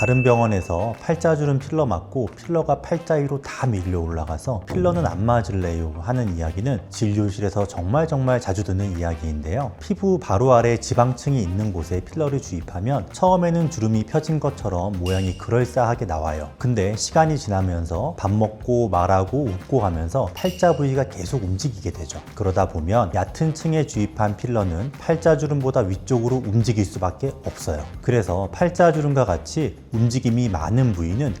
다른 병원에서 팔자주름 필러 맞고 필러가 팔자 위로 다 밀려 올라가서 필러는 안 맞을래요 하는 이야기는 진료실에서 정말 정말 자주 듣는 이야기인데요. 피부 바로 아래 지방층이 있는 곳에 필러를 주입하면 처음에는 주름이 펴진 것처럼 모양이 그럴싸하게 나와요. 근데 시간이 지나면서 밥 먹고 말하고 웃고 하면서 팔자 부위가 계속 움직이게 되죠. 그러다 보면 얕은 층에 주입한 필러는 팔자주름보다 위쪽으로 움직일 수밖에 없어요. 그래서 팔자주름과 같이 움직임이 많은 부위는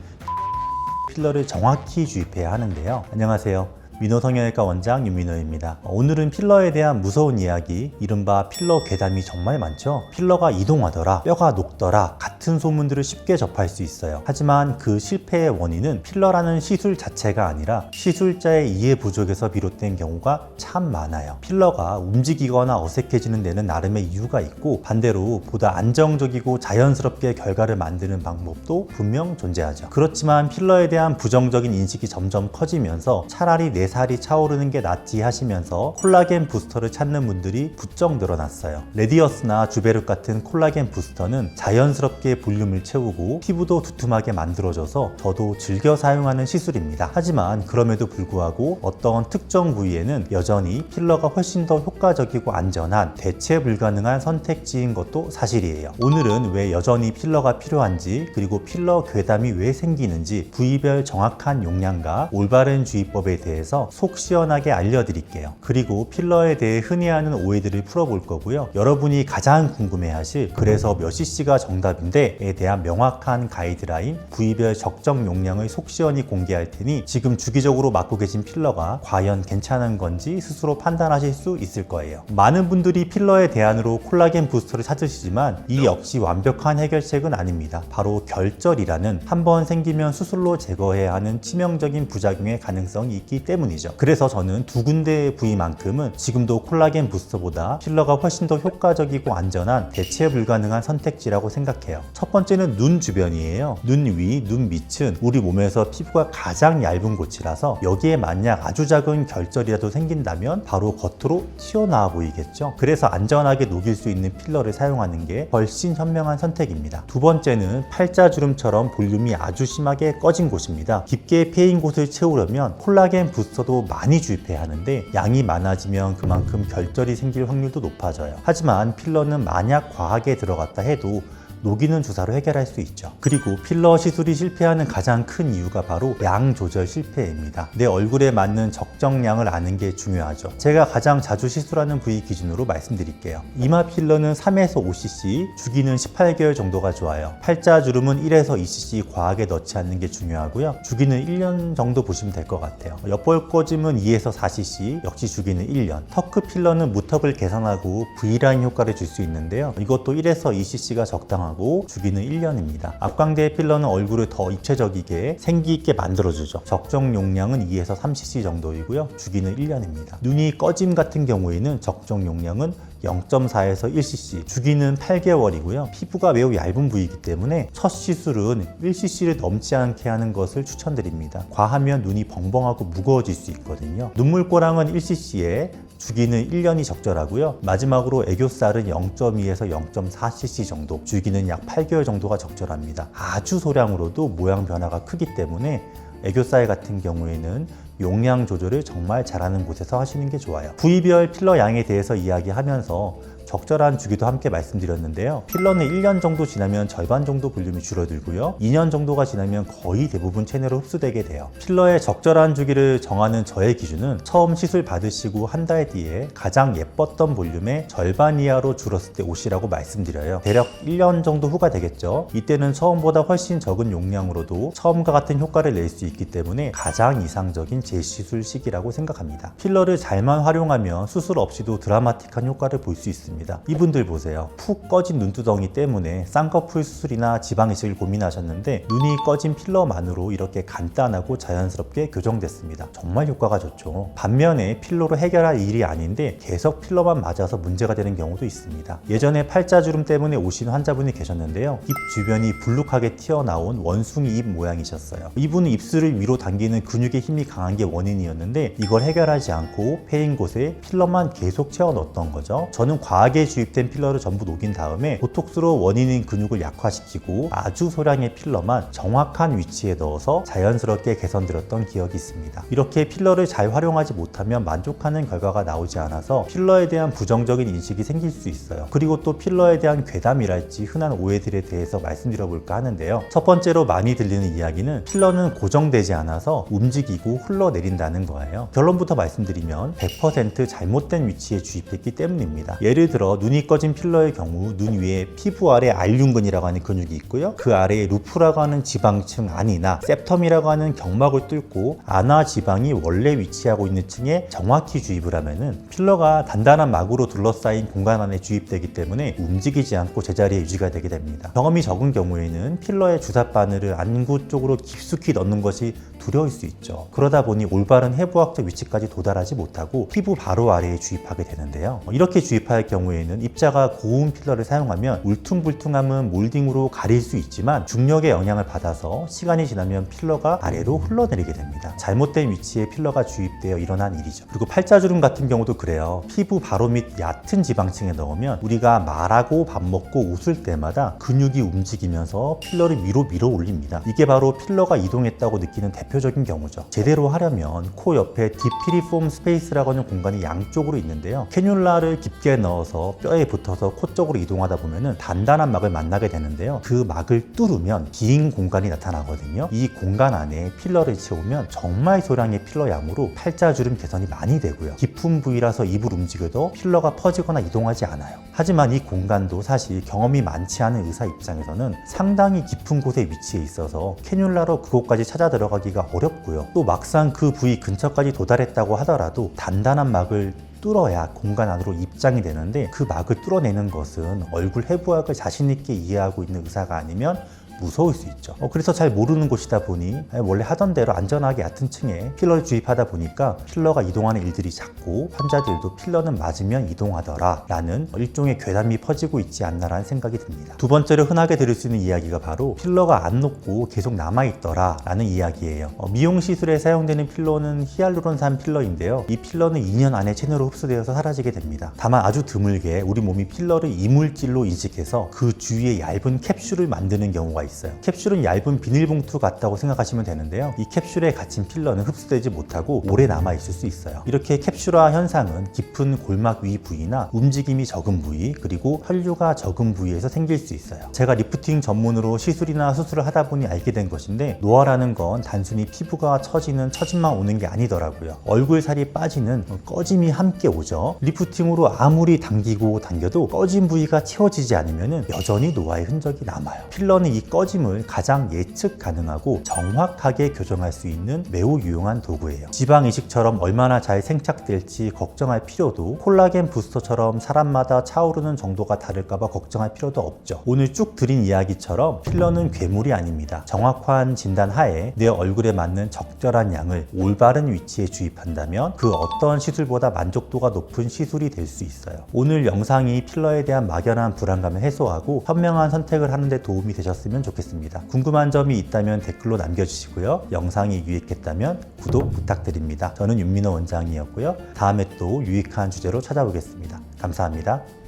필러를 정확히 주입해야 하는데요. 안녕하세요. 민호성형외과 원장 윤민호입니다. 오늘은 필러에 대한 무서운 이야기, 이른바 필러 괴담이 정말 많죠. 필러가 이동하더라, 뼈가 녹더라, 같은 소문들을 쉽게 접할 수 있어요. 하지만 그 실패의 원인은 필러라는 시술 자체가 아니라 시술자의 이해 부족에서 비롯된 경우가 참 많아요. 필러가 움직이거나 어색해지는 데는 나름의 이유가 있고 반대로 보다 안정적이고 자연스럽게 결과를 만드는 방법도 분명 존재하죠. 그렇지만 필러에 대한 부정적인 인식이 점점 커지면서 차라리 내 살이 차오르는 게 낫지 하시면서 콜라겐 부스터를 찾는 분들이 부쩍 늘어났어요. 레디어스나 주베르 같은 콜라겐 부스터는 자연스럽게 볼륨을 채우고 피부도 두툼하게 만들어줘서 저도 즐겨 사용하는 시술입니다. 하지만 그럼에도 불구하고 어떤 특정 부위에는 여전히 필러가 훨씬 더 효과적이고 안전한 대체 불가능한 선택지인 것도 사실이에요. 오늘은 왜 여전히 필러가 필요한지 그리고 필러 괴담이 왜 생기는지 부위별 정확한 용량과 올바른 주의법에 대해서 속 시원하게 알려드릴게요. 그리고 필러에 대해 흔히 하는 오해들을 풀어볼 거고요. 여러분이 가장 궁금해하실 그래서 몇 cc가 정답인데 에 대한 명확한 가이드라인, 부위별 적정 용량을 속 시원히 공개할 테니 지금 주기적으로 맞고 계신 필러가 과연 괜찮은 건지 스스로 판단하실 수 있을 거예요. 많은 분들이 필러의 대안으로 콜라겐 부스터를 찾으시지만 이 역시 완벽한 해결책은 아닙니다. 바로 결절이라는 한 번 생기면 수술로 제거해야 하는 치명적인 부작용의 가능성이 있기 때문이죠. 그래서 저는 두 군데의 부위만큼은 지금도 콜라겐 부스터보다 필러가 훨씬 더 효과적이고 안전한 대체 불가능한 선택지라고 생각해요. 첫 번째는 눈 주변이에요. 눈 위, 눈 밑은 우리 몸에서 피부가 가장 얇은 곳이라서 여기에 만약 아주 작은 결절이라도 생긴다면 바로 겉으로 튀어나와 보이겠죠. 그래서 안전하게 녹일 수 있는 필러를 사용하는 게 훨씬 현명한 선택입니다. 두 번째는 팔자주름처럼 볼륨이 아주 심하게 꺼진 곳입니다. 깊게 패인 곳을 채우려면 콜라겐 부스터도 많이 주입해야 하는데 양이 많아지면 그만큼 결절이 생길 확률도 높아져요. 하지만 필러는 만약 과하게 들어갔다 해도 녹이는 주사로 해결할 수 있죠. 그리고 필러 시술이 실패하는 가장 큰 이유가 바로 양 조절 실패입니다. 내 얼굴에 맞는 적정량을 아는 게 중요하죠. 제가 가장 자주 시술하는 부위 기준으로 말씀드릴게요. 이마 필러는 3에서 5cc, 주기는 18개월 정도가 좋아요. 팔자 주름은 1에서 2cc 과하게 넣지 않는 게 중요하고요. 주기는 1년 정도 보시면 될 것 같아요. 옆볼 꺼짐은 2에서 4cc, 역시 주기는 1년. 터크 필러는 무턱을 개선하고 V라인 효과를 줄 수 있는데요. 이것도 1에서 2cc가 적당하고 하고 주기는 1년입니다. 앞광대 필러는 얼굴을 더 입체적이게 생기 있게 만들어주죠. 적정 용량은 2에서 3cc 정도이고요. 주기는 1년입니다. 눈이 꺼짐 같은 경우에는 적정 용량은 0.4에서 1cc, 주기는 8개월이고요. 피부가 매우 얇은 부위이기 때문에 첫 시술은 1cc를 넘지 않게 하는 것을 추천드립니다. 과하면 눈이 벙벙하고 무거워질 수 있거든요. 눈물꼬랑은 1cc에 주기는 1년이 적절하고요. 마지막으로 애교살은 0.2에서 0.4cc 정도, 주기는 약 8개월 정도가 적절합니다. 아주 소량으로도 모양 변화가 크기 때문에 애교살 같은 경우에는 용량 조절을 정말 잘하는 곳에서 하시는 게 좋아요. 부위별 필러 양에 대해서 이야기하면서 적절한 주기도 함께 말씀드렸는데요. 필러는 1년 정도 지나면 절반 정도 볼륨이 줄어들고요. 2년 정도가 지나면 거의 대부분 체내로 흡수되게 돼요. 필러의 적절한 주기를 정하는 저의 기준은 처음 시술 받으시고 한 달 뒤에 가장 예뻤던 볼륨의 절반 이하로 줄었을 때 오시라고 말씀드려요. 대략 1년 정도 후가 되겠죠. 이때는 처음보다 훨씬 적은 용량으로도 처음과 같은 효과를 낼 수 있기 때문에 가장 이상적인 재시술 시기라고 생각합니다. 필러를 잘만 활용하면 수술 없이도 드라마틱한 효과를 볼 수 있습니다. 이분들 보세요. 푹 꺼진 눈두덩이 때문에 쌍꺼풀 수술이나 지방 이식을 고민하셨는데 눈이 꺼진 필러만으로 이렇게 간단하고 자연스럽게 교정됐습니다. 정말 효과가 좋죠. 반면에 필러로 해결할 일이 아닌데 계속 필러만 맞아서 문제가 되는 경우도 있습니다. 예전에 팔자주름 때문에 오신 환자분이 계셨는데요. 입 주변이 불룩하게 튀어나온 원숭이 입 모양이셨어요. 이분은 입술을 위로 당기는 근육의 힘이 강한 게 원인이었는데 이걸 해결하지 않고 패인 곳에 필러만 계속 채워 넣었던 거죠. 저는 과하 게 강하게 주입된 필러를 전부 녹인 다음에 보톡스로 원인인 근육을 약화시키고 아주 소량의 필러만 정확한 위치에 넣어서 자연스럽게 개선드렸던 기억이 있습니다. 이렇게 필러를 잘 활용하지 못하면 만족하는 결과가 나오지 않아서 필러에 대한 부정적인 인식이 생길 수 있어요. 그리고 또 필러에 대한 괴담이랄지 흔한 오해들에 대해서 말씀드려 볼까 하는데요. 첫 번째로 많이 들리는 이야기는 필러는 고정되지 않아서 움직이고 흘러내린다는 거예요. 결론부터 말씀드리면 100% 잘못된 위치에 주입했기 때문입니다. 예를 들어 눈이 꺼진 필러의 경우 눈 위에 피부 아래 알륜근이라고 하는 근육이 있고요. 그 아래에 루프라고 하는 지방층 안이나 septum이라고 하는 경막을 뚫고 안화 지방이 원래 위치하고 있는 층에 정확히 주입을 하면은 필러가 단단한 막으로 둘러싸인 공간 안에 주입되기 때문에 움직이지 않고 제자리에 유지가 되게 됩니다. 경험이 적은 경우에는 필러의 주사 바늘을 안구 쪽으로 깊숙이 넣는 것이 두려울 수 있죠. 그러다 보니 올바른 해부학적 위치까지 도달하지 못하고 피부 바로 아래에 주입하게 되는데요. 이렇게 주입할 경우 에는 입자가 고운 필러를 사용하면 울퉁불퉁함은 몰딩으로 가릴 수 있지만 중력의 영향을 받아서 시간이 지나면 필러가 아래로 흘러내리게 됩니다. 잘못된 위치에 필러가 주입되어 일어난 일이죠. 그리고 팔자주름 같은 경우도 그래요. 피부 바로 밑 얕은 지방층에 넣으면 우리가 말하고 밥 먹고 웃을 때마다 근육이 움직이면서 필러를 위로 밀어 올립니다. 이게 바로 필러가 이동했다고 느끼는 대표적인 경우죠. 제대로 하려면 코 옆에 디피리폼 스페이스라고 하는 공간이 양쪽으로 있는데요. 캐뉼라를 깊게 넣어서 뼈에 붙어서 코 쪽으로 이동하다 보면은 단단한 막을 만나게 되는데요. 그 막을 뚫으면 빈 공간이 나타나거든요. 이 공간 안에 필러를 채우면 정말 소량의 필러 양으로 팔자주름 개선이 많이 되고요. 깊은 부위라서 입을 움직여도 필러가 퍼지거나 이동하지 않아요. 하지만 이 공간도 사실 경험이 많지 않은 의사 입장에서는 상당히 깊은 곳에 위치해 있어서 캐뉼라로 그곳까지 찾아 들어가기가 어렵고요. 또 막상 그 부위 근처까지 도달했다고 하더라도 단단한 막을 뚫어야 공간 안으로 입장이 되는데 그 막을 뚫어내는 것은 얼굴 해부학을 자신있게 이해하고 있는 의사가 아니면 무서울 수 있죠. 어, 그래서 잘 모르는 곳이다 보니 원래 하던 대로 안전하게 얕은 층에 필러를 주입하다 보니까 필러가 이동하는 일들이 작고 환자들도 필러는 맞으면 이동하더라 라는 일종의 괴담이 퍼지고 있지 않나라는 생각이 듭니다. 두 번째로 흔하게 들을 수 있는 이야기가 바로 필러가 안 녹고 계속 남아있더라 라는 이야기예요. 어, 미용 시술에 사용되는 필러는 히알루론산 필러인데요. 이 필러는 2년 안에 체내로 흡수되어서 사라지게 됩니다. 다만 아주 드물게 우리 몸이 필러를 이물질로 인식해서 그 주위에 얇은 캡슐을 만드는 경우가 있 어요. 캡슐은 얇은 비닐봉투 같다고 생각하시면 되는데요. 이 캡슐에 갇힌 필러는 흡수되지 못하고 오래 남아 있을 수 있어요. 이렇게 캡슐화 현상은 깊은 골막 위 부위나 움직임이 적은 부위 그리고 혈류가 적은 부위에서 생길 수 있어요. 제가 리프팅 전문으로 시술이나 수술을 하다 보니 알게 된 것인데 노화라는 건 단순히 피부가 처지는 처짐만 오는 게 아니더라고요. 얼굴 살이 빠지는 꺼짐이 함께 오죠. 리프팅으로 아무리 당기고 당겨도 꺼진 부위가 채워지지 않으면 여전히 노화의 흔적이 남아요. 필러는 이 꺼 짐을 가장 예측 가능하고 정확하게 교정할 수 있는 매우 유용한 도구예요. 지방 이식처럼 얼마나 잘 생착될지 걱정할 필요도 콜라겐 부스터처럼 사람마다 차오르는 정도가 다를까봐 걱정할 필요도 없죠. 오늘 쭉 드린 이야기처럼 필러는 괴물이 아닙니다. 정확한 진단 하에 내 얼굴에 맞는 적절한 양을 올바른 위치에 주입한다면 그 어떤 시술보다 만족도가 높은 시술이 될 수 있어요. 오늘 영상이 필러에 대한 막연한 불안감을 해소하고 현명한 선택을 하는데 도움이 되 셨으면 좋겠습니다. 궁금한 점이 있다면 댓글로 남겨주시고요. 영상이 유익했다면 구독 부탁드립니다. 저는 윤민호 원장이었고요. 다음에 또 유익한 주제로 찾아오겠습니다. 감사합니다.